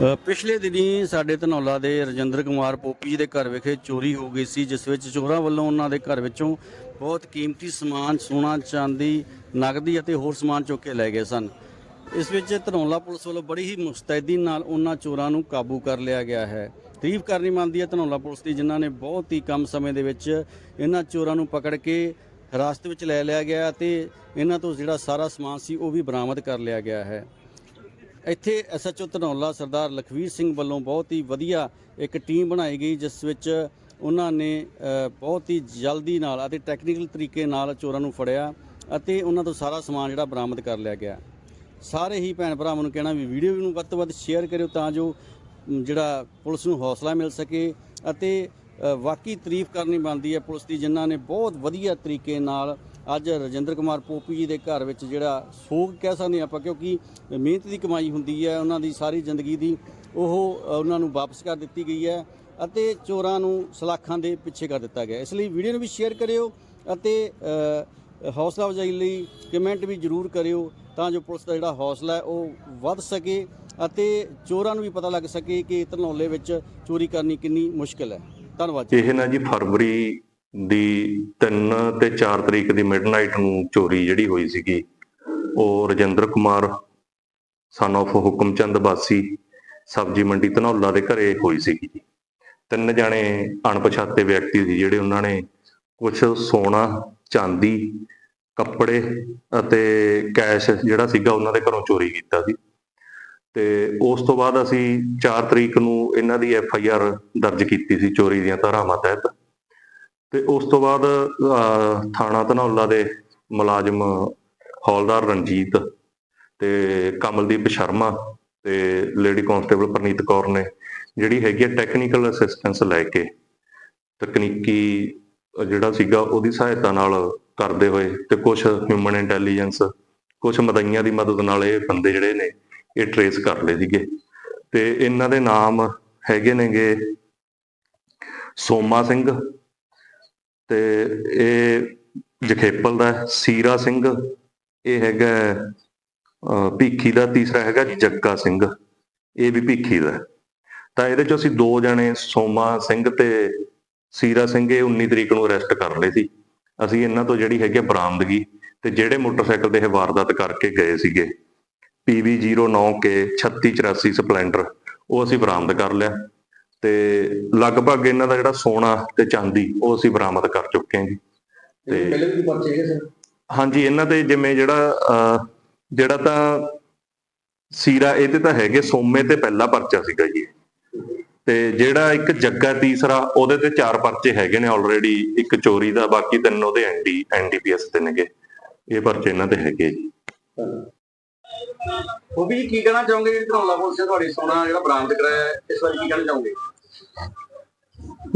ਪਿਛਲੇ ਦਿਨੀ ਸਾਡੇ ਧਨੌਲਾ ਦੇ ਰਜਿੰਦਰ ਕੁਮਾਰ ਪੋਪੀ ਜੀ ਦੇ ਘਰ ਵਿਖੇ ਚੋਰੀ ਹੋ ਗਈ ਸੀ, ਜਿਸ ਵਿੱਚ ਚੋਰਾਂ ਵੱਲੋਂ ਉਹਨਾਂ ਦੇ ਘਰ ਵਿੱਚੋਂ ਬਹੁਤ ਕੀਮਤੀ ਸਮਾਨ, ਸੋਨਾ, ਚਾਂਦੀ, ਨਗਦੀ ਅਤੇ ਹੋਰ ਸਮਾਨ ਚੁੱਕ ਕੇ ਲੈ ਗਏ ਸਨ। ਇਸ ਵਿੱਚ ਧਨੌਲਾ ਪੁਲਿਸ ਵੱਲੋਂ ਬੜੀ ਹੀ ਮੁਸਤੈਦੀ ਨਾਲ ਉਹਨਾਂ ਚੋਰਾਂ ਨੂੰ ਕਾਬੂ ਕਰ ਲਿਆ ਗਿਆ ਹੈ। ਤਾਰੀਫ ਕਰਨੀ ਮੰਨਦੀ ਹੈ ਧਨੌਲਾ ਪੁਲਿਸ ਦੀ, ਜਿਨ੍ਹਾਂ ਨੇ ਬਹੁਤ ਹੀ ਕਮ ਸਮੇਂ ਦੇ ਵਿੱਚ ਇਹਨਾਂ ਚੋਰਾਂ ਨੂੰ ਪਕੜ ਕੇ ਹਿਰਾਸਤ ਵਿੱਚ ਲੈ ਲਿਆ ਗਿਆ ਅਤੇ ਇਹਨਾਂ ਤੋਂ ਜਿਹੜਾ ਸਾਰਾ ਸਮਾਨ ਸੀ ਉਹ ਵੀ ਬਰਾਮਦ ਕਰ ਲਿਆ ਗਿਆ ਹੈ। ਇੱਥੇ ਐਸਐਚਓ ਧਨੌਲਾ ਸਰਦਾਰ ਲਖਵੀਰ ਸਿੰਘ ਵੱਲੋਂ ਬਹੁਤ ਹੀ ਵਧੀਆ ਇੱਕ ਟੀਮ ਬਣਾਈ ਗਈ ਜਿਸ ਵਿੱਚ ਉਹਨਾਂ ਨੇ ਬਹੁਤ ਹੀ ਜਲਦੀ ਨਾਲ ਅਤੇ ਟੈਕਨੀਕਲ ਤਰੀਕੇ ਨਾਲ ਚੋਰਾਂ ਨੂੰ ਫੜਿਆ ਅਤੇ ਉਹਨਾਂ ਤੋਂ ਸਾਰਾ ਸਮਾਨ ਜਿਹੜਾ ਬਰਾਮਦ ਕਰ ਲਿਆ ਗਿਆ। ਸਾਰੇ ਹੀ ਭੈਣ ਭਰਾਵਾਂ ਨੂੰ ਕਹਿਣਾ ਵੀ ਵੀਡੀਓ ਨੂੰ ਵੱਧ ਤੋਂ ਵੱਧ ਸ਼ੇਅਰ ਕਰਿਓ ਤਾਂ ਜੋ ਜਿਹੜਾ ਪੁਲਿਸ ਨੂੰ ਹੌਸਲਾ ਮਿਲ ਸਕੇ ਅਤੇ ਅ, ਵਾਕਈ ਤਾਰੀਫ ਕਰਨੀ ਬਣਦੀ ਹੈ ਪੁਲਿਸ ਦੀ ਜਿਨ੍ਹਾਂ ਨੇ ਬਹੁਤ ਵਧੀਆ ਤਰੀਕੇ ਨਾਲ ਅੱਜ ਰਜਿੰਦਰ ਕੁਮਾਰ ਪੋਪੀ ਜੀ ਦੇ ਘਰ ਵਿੱਚ ਜਿਹੜਾ ਸੋਗ ਕਹਿ ਸਕਦੇ ਆਪਾਂ, ਕਿਉਂਕਿ ਮਿਹਨਤ ਦੀ ਕਮਾਈ ਹੁੰਦੀ ਹੈ, ਉਹਨਾਂ ਦੀ ਸਾਰੀ ਜ਼ਿੰਦਗੀ ਦੀ, ਉਹ ਉਹਨਾਂ ਨੂੰ ਵਾਪਸ ਕਰ ਦਿੱਤੀ ਗਈ ਹੈ ਅਤੇ ਚੋਰਾਂ ਨੂੰ ਸਲਾਖਾਂ ਦੇ ਪਿੱਛੇ ਕਰ ਦਿੱਤਾ ਗਿਆ। ਇਸ ਲਈ ਵੀਡੀਓ ਨੂੰ ਵੀ ਸ਼ੇਅਰ ਕਰਿਓ ਅਤੇ ਹੌਸਲਾ ਅਫਜ਼ਾਈ ਲਈ ਕਮੈਂਟ ਵੀ ਜ਼ਰੂਰ ਕਰਿਓ ਤਾਂ ਜੋ ਪੁਲਿਸ ਦਾ ਜਿਹੜਾ ਹੌਸਲਾ ਹੈ, ਉਹ ਵੱਧ ਸਕੇ ਅਤੇ ਚੋਰਾਂ ਨੂੰ ਵੀ ਪਤਾ ਲੱਗ ਸਕੇ ਕਿ ਧਨੌਲੇ ਵਿੱਚ ਚੋਰੀ ਕਰਨੀ ਕਿੰਨੀ ਮੁਸ਼ਕਲ ਹੈ। ਧੰਨਵਾਦ ਇਹ ਨਾ ਜੀ ਫਰਵਰੀ ਦੀ 3 ਤੇ 4 ਤਰੀਕ ਦੀ ਮਿਡਨਾਈਟ ਨੂੰ ਚੋਰੀ ਜਿਹੜੀ ਹੋਈ ਸੀਗੀ, ਉਹ ਰਜਿੰਦਰ ਕੁਮਾਰ ਸਨ of ਹੁਕਮਚੰਦ ਬਾਸੀ, ਸਬਜੀ ਮੰਡੀ ਧਨੌਲਾ ਦੇ ਘਰੇ ਹੋਈ ਸੀਗੀ। ਤਿੰਨ ਜਾਣੇ ਅਣਪਛਾਤੇ ਵਿਅਕਤੀ ਸੀ ਜਿਹੜੇ ਉਹਨਾਂ ਨੇ ਕੁਝ ਸੋਨਾ, ਚਾਂਦੀ, ਕੱਪੜੇ ਅਤੇ ਕੈਸ਼ ਜਿਹੜਾ ਸੀਗਾ ਉਹਨਾਂ ਦੇ ਘਰੋਂ ਚੋਰੀ ਕੀਤਾ ਸੀ। ਤੇ ਉਸ ਤੋਂ ਬਾਅਦ ਅਸੀਂ 4 ਤਰੀਕ ਨੂੰ ਇਹਨਾਂ ਦੀ ਐਫ ਆਈ ਆਰ ਦਰਜ ਕੀਤੀ ਸੀ ਚੋਰੀ ਦੀਆਂ ਧਾਰਾਵਾਂ ਤਹਿਤ। ਤੇ ਉਸ ਤੋਂ ਬਾਅਦ ਥਾਣਾ ਧਨੌਲਾ ਦੇ ਮੁਲਾਜ਼ਮ ਹੌਲਦਾਰ ਰਣਜੀਤ ਤੇ ਕਮਲਦੀਪ ਸ਼ਰਮਾ ਤੇ ਲੇਡੀ ਕਾਂਸਟੇਬਲ ਪ੍ਰਨੀਤ ਕੌਰ ਨੇ ਜਿਹੜੀ ਹੈਗੀ ਹੈ ਟੈਕਨੀਕਲ ਅਸਿਸਟੈਂਸ ਲੈ ਕੇ ਤਕਨੀਕੀ ਜਿਹੜਾ ਸੀਗਾ ਉਹਦੀ ਸਹਾਇਤਾ ਨਾਲ ਕਰਦੇ ਹੋਏ ਤੇ ਕੁਝ ਹਿਊਮਨ ਇੰਟੈਲੀਜੈਂਸ ਕੁਝ ਮਦਈਆਂ ਦੀ ਮਦਦ ਨਾਲ ਇਹ ਬੰਦੇ ਜਿਹੜੇ ਨੇ ਇਹ ਟਰੇਸ ਕਰ ਲਏ ਸੀਗੇ। ਤੇ ਇਹਨਾਂ ਦੇ ਨਾਮ ਹੈਗੇ ਨੇਗੇ ਸੋਮਾ ਸਿੰਘ ਤੇ ਇਹ ਜਖੇਪਲ ਦਾ ਸੀਰਾ ਸਿੰਘ, ਇਹ ਹੈਗਾ ਭੀਖੀ ਦਾ, ਤੀਸਰਾ ਹੈਗਾ ਜੱਗਾ ਸਿੰਘ, ਇਹ ਵੀ ਭੀਖੀ ਦਾ। ਤਾਂ ਇਹਦੇ ਚੋਂ ਅਸੀਂ ਦੋ ਜਣੇ, ਸੋਮਾ ਸਿੰਘ ਤੇ ਸੀਰਾ ਸਿੰਘ, ਇਹ 19 ਤਰੀਕ ਨੂੰ ਅਰੈਸਟ ਕਰ ਲਏ ਸੀ। ਅਸੀਂ ਇਹਨਾਂ ਤੋਂ ਜਿਹੜੀ ਹੈਗੀ ਆ ਬਰਾਮਦਗੀ ਤੇ ਜਿਹੜੇ ਮੋਟਰਸਾਈਕਲ ਤੇ ਇਹ ਵਾਰਦਾਤ ਕਰਕੇ ਗਏ ਸੀਗੇ PV09K 3684 ਸਪਲੈਂਡਰ, ਉਹ ਅਸੀਂ ਬਰਾਮਦ ਕਰ ਲਿਆ। ਤੇ ਲਗਭਗ ਇਹਨਾਂ ਦਾ ਜਿਹੜਾ ਸੋਨਾ ਤੇ ਚਾਂਦੀ ਉਹ ਅਸੀਂ ਬਰਾਮਦ ਕਰ ਚੁੱਕੇ ਹਾਂ ਜੀ। ਤੇ ਪਹਿਲੇ ਵੀ ਪਰਚੇ ਹੈਗੇ ਸਰ ਹਾਂਜੀ ਇਹਨਾਂ ਤੇ ਜਿਵੇਂ ਜਿਹੜਾ ਜਿਹੜਾ ਤਾਂ ਸੀਰਾ ਇਹਦੇ ਤਾਂ ਹੈਗੇ ਸੋਮੇ ਤੇ ਪਹਿਲਾ ਪਰਚਾ ਸੀਗਾ ਜੀ। ਤੇ ਜਿਹੜਾ ਇੱਕ ਜੱਗਾ ਤੀਸਰਾ ਉਹਦੇ ਤੇ ਚਾਰ ਪਰਚੇ ਹੈਗੇ ਨੇ ਆਲਰੇਡੀ ਇੱਕ ਚੋਰੀ ਦਾ ਬਾਕੀ ਤਿੰਨ ਉਹਦੇ ਐਨਡੀ ਐਨਡੀਪੀਐਸ ਤੇ ਨੇਗੇ। ਇਹ ਪਰਚੇ ਇਹਨਾਂ ਤੇ ਹੈਗੇ ਜੀ। ਉਹ ਵੀ ਕੀ ਕਹਿਣਾ ਚਾਹੋਗੇ ਜਿਹੜੀ ਧਨੌਲਾ ਪੁਲਿਸ ਨੇ ਤੁਹਾਡੀ ਸੋਨਾ ਜਿਹੜਾ ਬਰਾਮਦ ਕਰਾਇਆ ਹੈ, ਇਸ ਬਾਰੇ ਕੀ ਕਹਿਣਾ ਚਾਹੋਗੇ?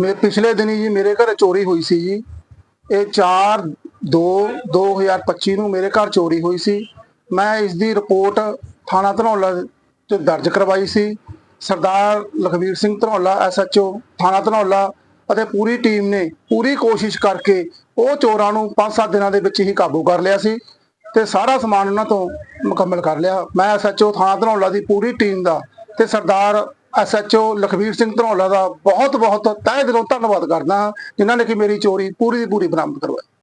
ਮੈਂ ਪਿਛਲੇ ਦਿਨੀ ਜੀ ਮੇਰੇ ਘਰ ਚੋਰੀ ਹੋਈ ਸੀ ਜੀ। ਇਹ 4 2 2025 ਨੂੰ ਮੇਰੇ ਘਰ ਚੋਰੀ ਹੋਈ ਸੀ। ਮੈਂ ਇਸ ਦੀ ਰਿਪੋਰਟ ਥਾਣਾ ਧਨੌਲਾ ਤੇ ਦਰਜ ਕਰਵਾਈ ਸੀ। ਸਰਦਾਰ ਲਖਵੀਰ ਸਿੰਘ ਧਨੌਲਾ ਐਸਐਚਓ ਥਾਣਾ ਧਨੌਲਾ ਅਤੇ ਪੂਰੀ ਟੀਮ ਨੇ ਪੂਰੀ ਕੋਸ਼ਿਸ਼ ਕਰਕੇ ਉਹ ਚੋਰਾਂ ਨੂੰ 5-7 ਦਿਨਾਂ ਦੇ ਵਿੱਚ ਹੀ ਕਾਬੂ ਕਰ ਲਿਆ ਸੀ। ਤੇ ਸਾਰਾ ਸਮਾਨ ਉਹਨਾਂ ਤੋਂ ਮੁਕੰਮਲ ਕਰ ਲਿਆ। ਮੈਂ ਐਸਐਚਓ ਥਾਣਾ ਧਨੌਲਾ ਦੀ ਪੂਰੀ ਟੀਮ ਦਾ ਤੇ ਸਰਦਾਰ ਐਸਐਚਓ ਲਖਵੀਰ ਸਿੰਘ ਧਨੌਲਾ ਦਾ ਬਹੁਤ ਬਹੁਤ ਤਹਿ ਦਿਲੋਂ ਧੰਨਵਾਦ ਕਰਦਾ ਹਾਂ, ਜਿਨ੍ਹਾਂ ਨੇ ਕਿ ਮੇਰੀ ਚੋਰੀ ਪੂਰੀ ਦੀ ਪੂਰੀ ਬਰਾਮਦ ਕਰਵਾਈ।